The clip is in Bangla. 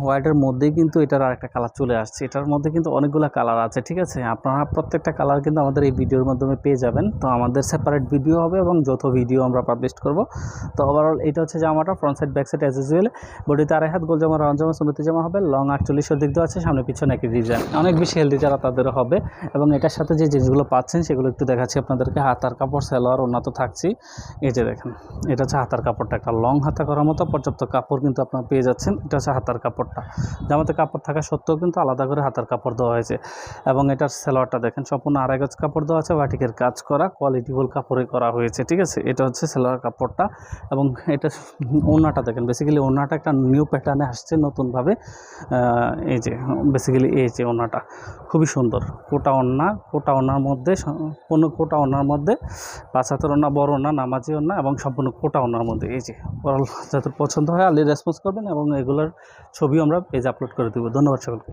হোয়াইটের মধ্যেই কিন্তু এটার আরেকটা কালার চলে আসছে। এটার মধ্যে কিন্তু অনেকগুলো কালার আছে, ঠিক আছে? আপনারা প্রত্যেকটা কালার কিন্তু আমাদের এই ভিডিওর মাধ্যমে পেয়ে যাবেন। তো আমাদের সেপারেট ভিডিও হবে এবং যৌথ ভিডিও আমরা পাবলিশ করব, তো ওভারঅল এটা হচ্ছে জামাটা front side back side as usual বডিতে আড়াই হাত, গোল জামা রাউন্ড জামা সুনতি জামা হবে লং আটচল্লিশের দিক দেওয়া আছে, সামনে পিছনে একই ডিজাইন অনেক বেশি হেলদি যারা তাদের হবে। এবং এটার সাথে যে জিনিসগুলো পাচ্ছেন, সেগুলো একটু দেখাচ্ছি আপনাদেরকে। হাতার কাপড়, সেলোয়ার ওনা তো থাকছি। এই যে দেখেন, এটা হচ্ছে হাতার কাপড়টা। একটা লং হাতা করার মতো পর্যাপ্ত কাপড় কিন্তু আপনারা পেয়ে যাচ্ছেন। এটা হচ্ছে হাতার কাপড়টা। জামাতে কাপড় থাকা সত্ত্বেও কিন্তু আলাদা করে হাতার কাপড় দেওয়া হয়েছে। এবং এটার সেলোয়ারটা দেখেন, সম্পূর্ণ আড়াই গজ কাপড় দেওয়া আছে, বাটিকের কাজ করা কোয়ালিটিফুল কাপড়ে করা হয়েছে, ঠিক আছে? এটা হচ্ছে সেলোয়ার কাপড়টা। এবং এটা ওনাটা দেখেন বেসিক্যালি ওনাটা একটা নিউ প্যাটার্নে আসছে নতুনভাবে। এই যে বেসিক্যালি এই যে ওনাটা খুবই সুন্দর। কোটা ওন্না কোটা ওনার মধ্যে কোনো কোটা ওনার মধ্যে পাঁচ ওনা বড় ওনা নামাজি ওনা এবং সম্পূর্ণ কোটা ওনার মধ্যে। এই যে যাদের পছন্দ হয় আলি রেসপন্স করবেন এবং এগুলোর ছবিও আমরা পেজ আপলোড করে দেবো। ধন্যবাদ সকলকে।